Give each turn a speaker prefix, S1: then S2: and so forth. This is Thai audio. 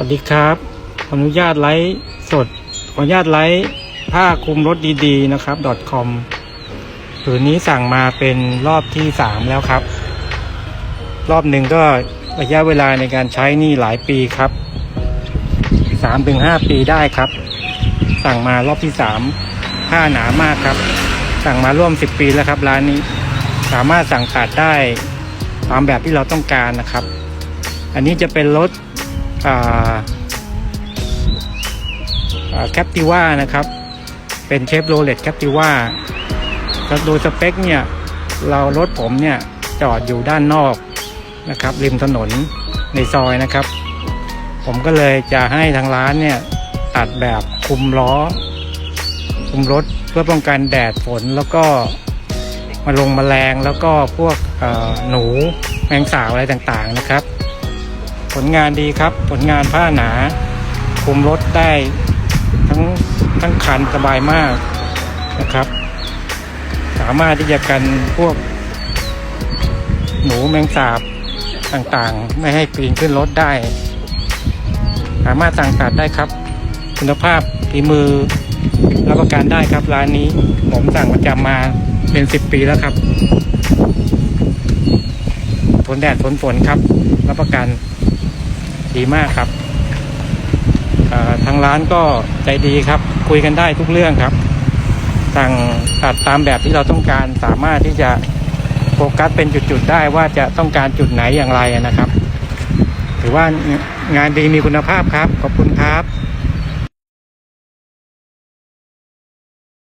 S1: วัสดีครับ ขออนุญาตไลฟ์สด ขออนุญาตไลฟ์ผ้าคลุมรถดีๆนะครับ .com ผืนนี้สั่งมาเป็นรอบที่สามแล้วครับ รอบหนึ่งก็ระยะเวลาในการใช้นี่หลายปีครับสามถึงห้าปีได้ครับ สั่งมารอบที่สามผ้าหนามากครับ สั่งมาร่วมสิบปีแล้วครับร้านนี้สามารถสั่งตัดได้ตามแบบที่เราต้องการนะครับ อันนี้จะเป็นรถ แคปติว่านะครับ เป็นเชฟโรเลตแคปติว่าโดยสเปคเนี่ยเรารถผมเนี่ยจอดอยู่ด้านนอกนะครับ ริมถนนในซอยนะครับ ผมก็เลยจะให้ทางร้านเนี่ยตัดแบบคุมล้อ คุมรถเพื่อป้องกันแดดฝนแล้วก็มาลงมแมลงแล้วก็พวกหนูแมงสาบอะไรต่างๆนะครับ ลงานดีครับ ผลงานผ้าหนา คุมรถได้ทั้งทั้งคันสบายมากนะครับ สามารถที่จะกันพวก หนูแมงสาบต่างๆ ไม่ให้ปีนขึ้นรถได้ สามารถสั่งตัดได้ครับ คุณภาพฝีมือรับประกันได้ครับร้านนี้ ผมสั่งประจำมาเป็นสิบปีแล้วครับฝนแดดฝนฝนครับ รับประกัน ดีมากครับทางร้านก็ใจดีครับ คุยกันได้ทุกเรื่องครับ สั่งตัดตามแบบที่เราต้องการสามารถที่จะโฟกัสเป็นจุดๆได้ว่าจะต้องการจุดไหนอย่างไรนะครับ ถือว่างานดีมีคุณภาพครับ ขอบคุณครับ